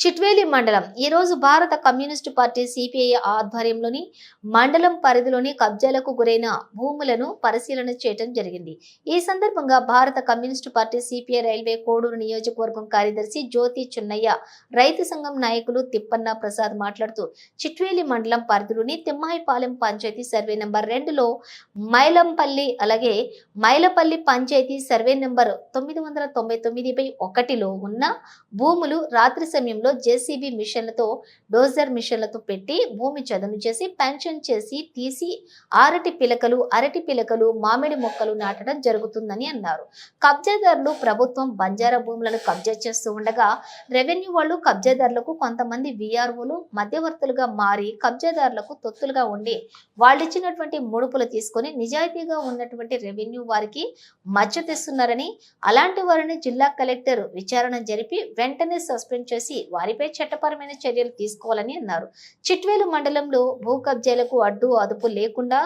చిట్వేలి మండలం. ఈరోజు భారత కమ్యూనిస్టు పార్టీ సిపిఐ ఆధ్వర్యంలోని మండలం పరిధిలోని కబ్జాలకు గురైన భూములను పరిశీలన చేయడం జరిగింది. ఈ సందర్భంగా భారత communist party CPI railway Koduru నియోజకవర్గం కార్యదర్శి జ్యోతి చున్నయ్య రైతు సంఘం నాయకులు తిప్పన్న ప్రసాద్ మాట్లాడుతూ చిట్వేలి మండలం పరిధిలోని తిమ్మాయిపాలెం పంచాయతీ సర్వే నెంబర్ రెండులో మైలంపల్లి అలాగే మైలపల్లి పంచాయతీ సర్వే నెంబర్ తొమ్మిది వందల తొంభై తొమ్మిది బై ఒకటిలో ఉన్న భూములు రాత్రి సమయంలో జేసీబీ మిషన్లతో డోజర్ మిషన్లతో పెట్టి భూమి చదును చేసి పెన్షన్ చేసి తీసి అరటి పిలకలు అరటి పిలకలు మామిడి మొక్కలు నాటడం జరుగుతుందని అన్నారు. కబ్జాదారులు ప్రభుత్వం బంజారా భూములను కబ్జా చేస్తూ ఉండగా రెవెన్యూ వాళ్ళు కబ్జాదారులకు కొంతమంది విఆర్ఓలు మధ్యవర్తులుగా మారి కబ్జాదారులకు తొత్తులుగా ఉండి వాళ్ళిచ్చినటువంటి ముడుపులు తీసుకొని నిజాయితీగా ఉన్నటువంటి రెవెన్యూ వారికి మచ్చ తెస్తున్నారని అలాంటి వారిని జిల్లా కలెక్టర్ విచారణ జరిపి వెంటనే సస్పెండ్ చేసి వారిపై చట్టపరమైన చర్యలు తీసుకోవాలని అన్నారు. చిట్వేలు మండలంలో భూ కబ్జాలకు అడ్డు అదుపు లేకుండా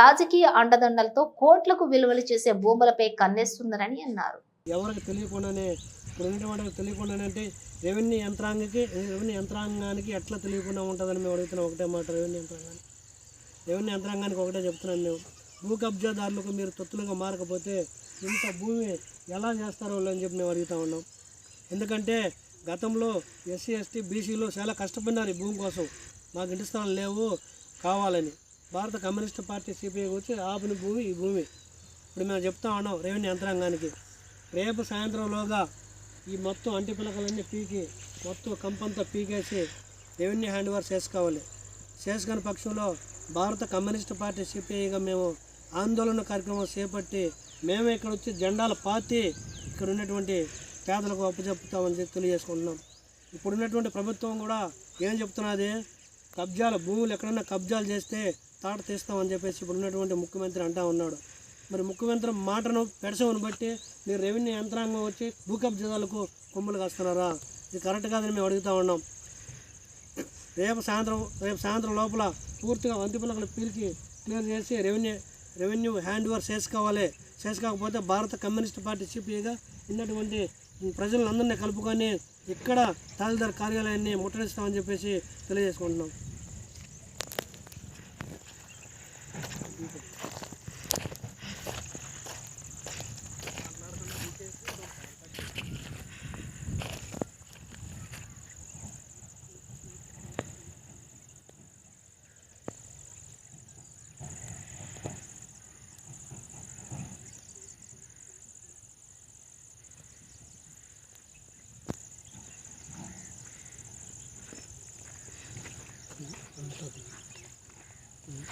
రాజకీయ అండదండలతో కోట్లకు విలువలు చేసే భూములపై కన్నేస్తుందని అన్నారు. ఎవరికి తెలియకుండానే ఇప్పుడు ఉన్నటువంటి తెలియకుండానే అంటే రెవెన్యూ యంత్రాంగకి రెవెన్యూ యంత్రాంగానికి ఎట్లా తెలియకుండా ఉంటుందని మేము అడుగుతున్నాం. ఒకటే మాట రెవెన్యూ యంత్రాంగానికి. రెవెన్యూ యంత్రాంగానికి ఒకటే చెప్తున్నాం మేము. భూ కబ్జాదారులకు మీరు తొత్తులుగా మారకపోతే ఇంత భూమి ఎలా చేస్తారో అని చెప్పి మేము అడుగుతా ఉన్నాం. ఎందుకంటే గతంలో ఎస్సీ ఎస్టీ బీసీలు చాలా కష్టపడినారు ఈ భూమి కోసం. మాకు ఇంటి స్థలాలు లేవు కావాలని. భారత కమ్యూనిస్ట్ పార్టీ సిపిఐ వచ్చి ఆపిన భూమి ఈ భూమి. ఇప్పుడు మేము చెప్తా ఉన్నాం రెవెన్యూ యంత్రాంగానికి. రేపు సాయంత్రంలోగా ఈ మొత్తం అంటి పిలకలన్నీ పీకి మొత్తం కంపంతా పీకేసి రెవెన్యూ హ్యాండ్ ఓవర్ చేసుకోవాలి. చేసుకుని పక్షంలో భారత కమ్యూనిస్ట్ పార్టీ సిపిఐగా మేము ఆందోళన కార్యక్రమం చేపట్టి మేము ఇక్కడ వచ్చి జెండాలు పాతి ఇక్కడ ఉన్నటువంటి పేదలకు అప్పచెప్పుతామని చెప్పి తెలియజేసుకుంటున్నాం. ఇప్పుడున్నటువంటి ప్రభుత్వం కూడా ఏం చెప్తున్నది? కబ్జాలు భూములు ఎక్కడన్నా కబ్జాలు చేస్తే తాట తీస్తామని చెప్పేసి ఇప్పుడు ఉన్నటువంటి ముఖ్యమంత్రి అంటా ఉన్నాడు. మరి ముఖ్యమంత్రి మాటను పెడసవని బట్టి మీరు రెవెన్యూ యంత్రాంగం వచ్చి భూ కబ్జాలకు కొమ్ములు కాస్తున్నారా? ఇది కరెక్ట్ కాదని మేము అడుగుతా ఉన్నాం. రేపు సాయంత్రం రేపు సాయంత్రం లోపల పూర్తిగా వంతి పిల్లలు పీలికి క్లియర్ చేసి రెవెన్యూ రెవెన్యూ హ్యాండ్ ఓవర్ చేసుకోవాలి. చేసుకోకపోతే భారత కమ్యూనిస్ట్ పార్టీ సిపిఐగా ఉన్నటువంటి ప్రజలందరినీ కలుపుకొని ఇక్కడ తహసీల్దార్ కార్యాలయాన్ని ముట్టడిస్తామని చెప్పేసి తెలియజేసుకుంటున్నాం. 嗯